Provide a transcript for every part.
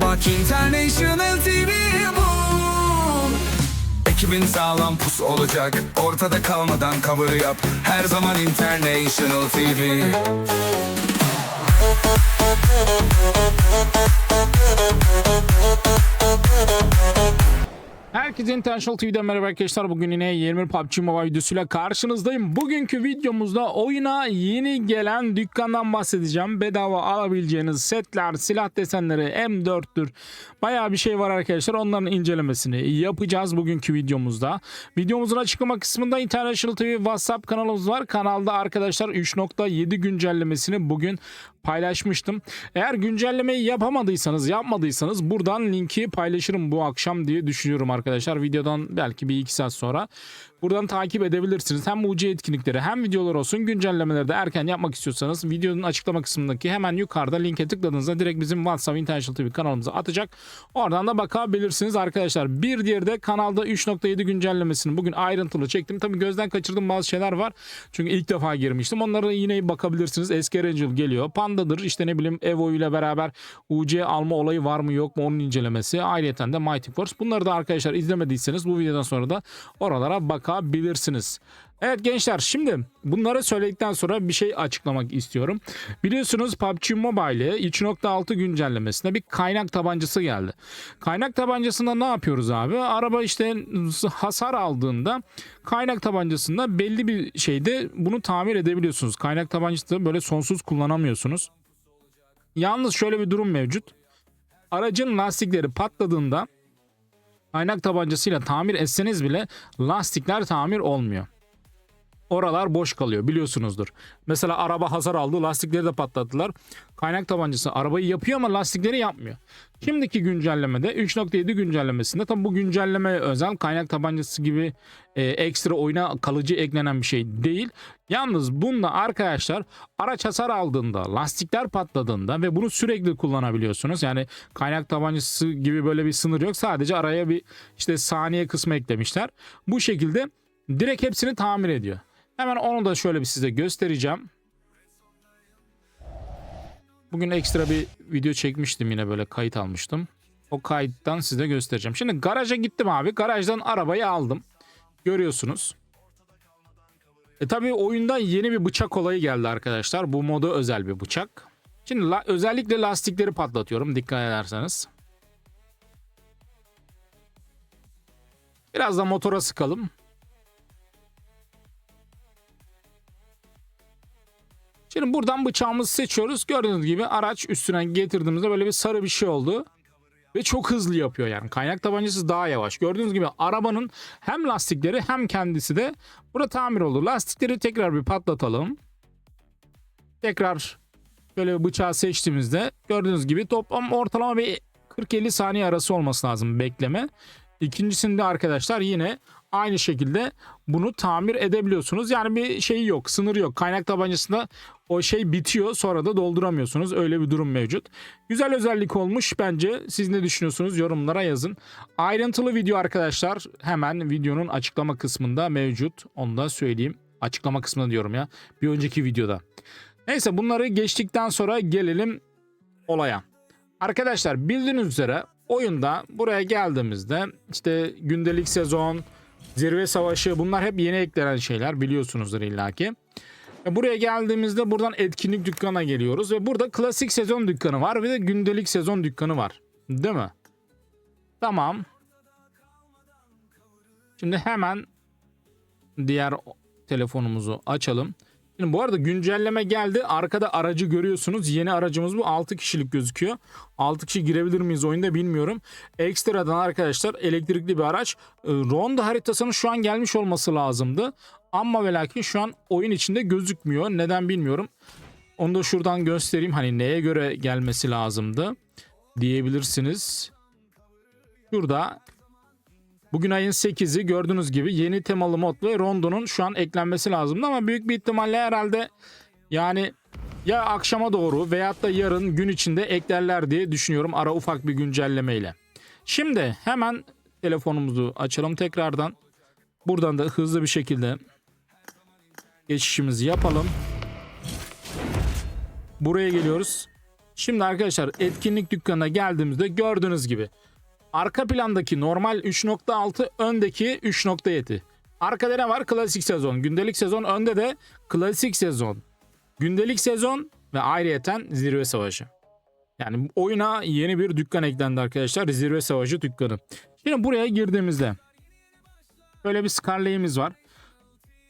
Bak International TV bu. Ekibin sağlam pus olacak. Ortada kalmadan cover yap. Her zaman International TV Herkese International TV'den merhaba arkadaşlar. Bugün yine 21 PUBG Mobile videosuyla karşınızdayım. Bugünkü videomuzda oyuna yeni gelen dükkandan bahsedeceğim. Bedava alabileceğiniz setler, silah desenleri, M4'tür. Bayağı bir şey var arkadaşlar. Onların incelemesini yapacağız bugünkü videomuzda. Videomuzun açıklama kısmında International TV WhatsApp kanalımız var. Kanalda arkadaşlar 3.7 güncellemesini bugün paylaşmıştım. Eğer güncellemeyi yapamadıysanız, yapmadıysanız buradan linki paylaşırım bu akşam diye düşünüyorum arkadaşlar. Videodan belki bir iki saat sonra. Buradan takip edebilirsiniz. Hem UC etkinlikleri hem videolar olsun güncellemeleri de erken yapmak istiyorsanız videonun açıklama kısmındaki hemen yukarıda linke tıkladığınızda direkt bizim WhatsApp International TV kanalımıza atacak. Oradan da bakabilirsiniz arkadaşlar. Bir diğeri de kanalda 3.7 güncellemesini bugün ayrıntılı çektim. Tabii gözden kaçırdığım bazı şeyler var. Çünkü ilk defa girmiştim. Onlara yine bakabilirsiniz. Eski Angel geliyor. Panda'dır. İşte ne bileyim Evo ile beraber UC alma olayı var mı yok mu onun incelemesi. Ayrıca de Mighty Force. Bunları da arkadaşlar izlemediyseniz bu videodan sonra da oralara bakabilirsiniz. Evet gençler şimdi bunları söyledikten sonra bir şey açıklamak istiyorum. Biliyorsunuz PUBG Mobile 3.6 güncellemesinde bir kaynak tabancası geldi. Kaynak tabancasında ne yapıyoruz abi? Araba işte hasar aldığında kaynak tabancasında belli bir şeyde bunu tamir edebiliyorsunuz. Kaynak tabancası böyle sonsuz kullanamıyorsunuz. Yalnız şöyle bir durum mevcut. Aracın lastikleri patladığında kaynak tabancasıyla tamir etseniz bile lastikler tamir olmuyor. Oralar boş kalıyor biliyorsunuzdur. Mesela araba hasar aldı lastikleri de patlattılar. Kaynak tabancası arabayı yapıyor ama lastikleri yapmıyor. Şimdiki güncellemede 3.7 güncellemesinde tabi bu güncelleme özel kaynak tabancası gibi e, ekstra oyuna kalıcı eklenen bir şey değil. Yalnız bunda arkadaşlar araç hasar aldığında lastikler patladığında ve bunu sürekli kullanabiliyorsunuz. Yani kaynak tabancası gibi böyle bir sınır yok. Sadece araya bir işte saniye kısmı eklemişler. Bu şekilde direkt hepsini tamir ediyor. Hemen onu da şöyle bir size göstereceğim. Bugün ekstra bir video çekmiştim yine böyle kayıt almıştım. O kayıttan size göstereceğim. Şimdi garaja gittim abi. Garajdan arabayı aldım. Görüyorsunuz. E tabi oyunda yeni bir bıçak olayı geldi arkadaşlar. Bu moda özel bir bıçak. Şimdi la- özellikle lastikleri patlatıyorum dikkat ederseniz. Biraz da motora sıkalım. Şimdi buradan bıçağımızı seçiyoruz. Gördüğünüz gibi araç üstüne getirdiğimizde böyle bir sarı bir şey oldu. Ve çok hızlı yapıyor yani. Kaynak tabancası daha yavaş. Gördüğünüz gibi arabanın hem lastikleri hem kendisi de burada tamir oldu. Lastikleri tekrar bir patlatalım. Tekrar böyle bıçağı seçtiğimizde gördüğünüz gibi toplam ortalama bir 40-50 saniye arası olması lazım bekleme. İkincisinde arkadaşlar yine aynı şekilde bunu tamir edebiliyorsunuz. Yani bir şey yok, sınır yok. Kaynak tabancasında o şey bitiyor sonra da dolduramıyorsunuz. Öyle bir durum mevcut. Güzel özellik olmuş bence. Siz ne düşünüyorsunuz yorumlara yazın. Ayrıntılı video arkadaşlar hemen videonun açıklama kısmında mevcut. Onu da söyleyeyim. Açıklama kısmında diyorum ya. Bir önceki videoda. Neyse bunları geçtikten sonra gelelim olaya. Arkadaşlar bildiğiniz üzere oyunda buraya geldiğimizde işte gündelik sezon, zirve savaşı bunlar hep yeni eklenen şeyler biliyorsunuzdur illaki. Ve Buraya geldiğimizde buradan etkinlik dükkana geliyoruz ve burada klasik sezon dükkanı var ve de gündelik sezon dükkanı var. Değil mi? Tamam. Şimdi hemen diğer telefonumuzu açalım. Bu arada güncelleme geldi. Arkada aracı görüyorsunuz. Yeni aracımız bu. 6 kişilik gözüküyor. 6 kişi girebilir miyiz oyunda bilmiyorum. Ekstradan arkadaşlar elektrikli bir araç. Ee, Ronda haritasının şu an gelmiş olması lazımdı. Ama ve lakin şu an oyun içinde gözükmüyor. Neden bilmiyorum. Onu da şuradan göstereyim. Hani neye göre gelmesi lazımdı diyebilirsiniz. Şurada Bugün ayın 8'i gördüğünüz gibi yeni temalı mod ve rondonun şu an eklenmesi lazımdı ama büyük bir ihtimalle herhalde yani ya akşama doğru veyahut da yarın gün içinde eklerler diye düşünüyorum ara ufak bir güncellemeyle. Şimdi hemen telefonumuzu açalım tekrardan. Buradan da hızlı bir şekilde geçişimizi yapalım. Buraya geliyoruz. Şimdi arkadaşlar etkinlik dükkanına geldiğimizde gördüğünüz gibi arka plandaki normal 3.6 öndeki 3.7. Arkada ne var? Klasik sezon. Gündelik sezon önde de klasik sezon. Gündelik sezon ve ayrıyeten zirve savaşı. Yani oyuna yeni bir dükkan eklendi arkadaşlar. Zirve savaşı dükkanı. Şimdi buraya girdiğimizde böyle bir Scarlet'imiz var.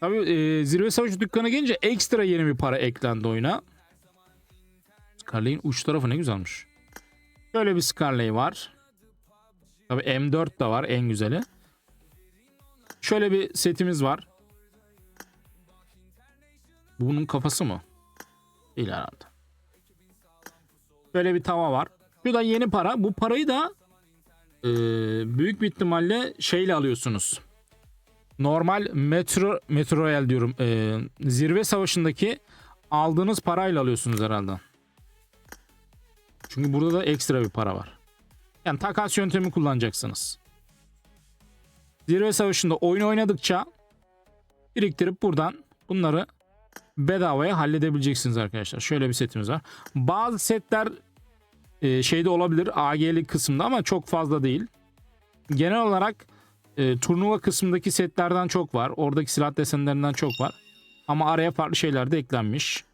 Tabii e, zirve savaşı dükkanı gelince ekstra yeni bir para eklendi oyuna. Scarlet'in uç tarafı ne güzelmiş. Böyle bir Scarlet var. Tabii M4 de var en güzeli. Şöyle bir setimiz var. Bu Bunun kafası mı? Değil herhalde. Böyle bir tava var. Bu da yeni para. Bu parayı da e, büyük bir ihtimalle şeyle alıyorsunuz. Normal metro metro Royal diyorum. e, zirve savaşındaki aldığınız parayla alıyorsunuz herhalde. Çünkü burada da ekstra bir para var. Yani takas yöntemi kullanacaksınız. Zirve savaşında oyun oynadıkça biriktirip buradan bunları bedavaya halledebileceksiniz arkadaşlar. Şöyle bir setimiz var. Bazı setler e, şeyde olabilir AG'li kısımda ama çok fazla değil. Genel olarak e, turnuva kısmındaki setlerden çok var. Oradaki silah desenlerinden çok var. Ama araya farklı şeyler de eklenmiş.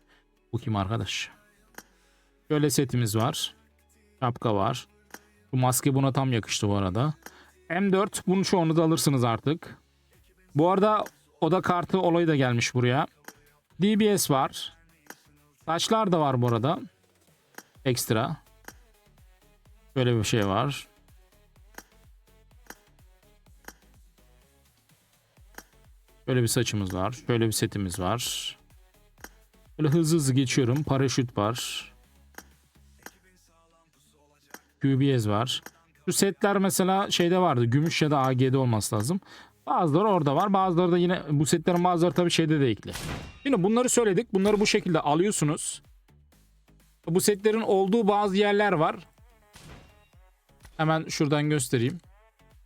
Bu kim arkadaş? Şöyle setimiz var. Şapka var. Bu maske buna tam yakıştı bu arada. M4 bunun çoğunu da alırsınız artık. Bu arada oda kartı olayı da gelmiş buraya. DBS var. Saçlar da var bu arada. Ekstra. Böyle bir şey var. Böyle bir saçımız var. Şöyle bir setimiz var. Böyle hızlı hızlı geçiyorum. Paraşüt var. QBS var. Şu setler mesela şeyde vardı. Gümüş ya da AG'de olması lazım. Bazıları orada var. Bazıları da yine bu setlerin bazıları tabii şeyde de ekli. Şimdi bunları söyledik. Bunları bu şekilde alıyorsunuz. Bu setlerin olduğu bazı yerler var. Hemen şuradan göstereyim.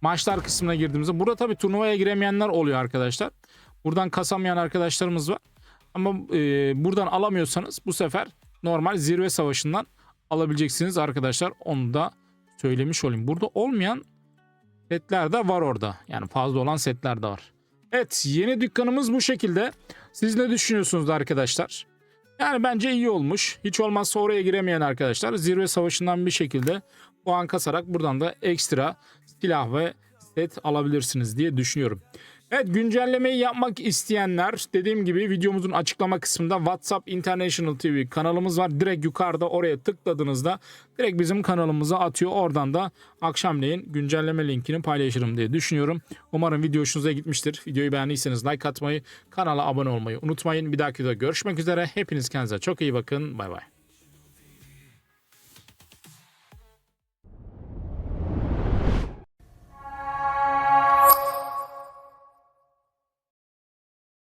Maçlar kısmına girdiğimizde burada tabii turnuvaya giremeyenler oluyor arkadaşlar. Buradan kasamayan arkadaşlarımız var. Ama e, buradan alamıyorsanız bu sefer normal zirve savaşından alabileceksiniz arkadaşlar. Onu da söylemiş olayım. Burada olmayan setler de var orada. Yani fazla olan setler de var. Evet yeni dükkanımız bu şekilde. Siz ne düşünüyorsunuz arkadaşlar? Yani bence iyi olmuş. Hiç olmazsa oraya giremeyen arkadaşlar zirve savaşından bir şekilde puan kasarak buradan da ekstra silah ve set alabilirsiniz diye düşünüyorum. Evet güncellemeyi yapmak isteyenler dediğim gibi videomuzun açıklama kısmında WhatsApp International TV kanalımız var. Direkt yukarıda oraya tıkladığınızda direkt bizim kanalımıza atıyor. Oradan da akşamleyin güncelleme linkini paylaşırım diye düşünüyorum. Umarım video hoşunuza gitmiştir. Videoyu beğendiyseniz like atmayı, kanala abone olmayı unutmayın. Bir dahaki videoda görüşmek üzere. Hepiniz kendinize çok iyi bakın. Bay bay.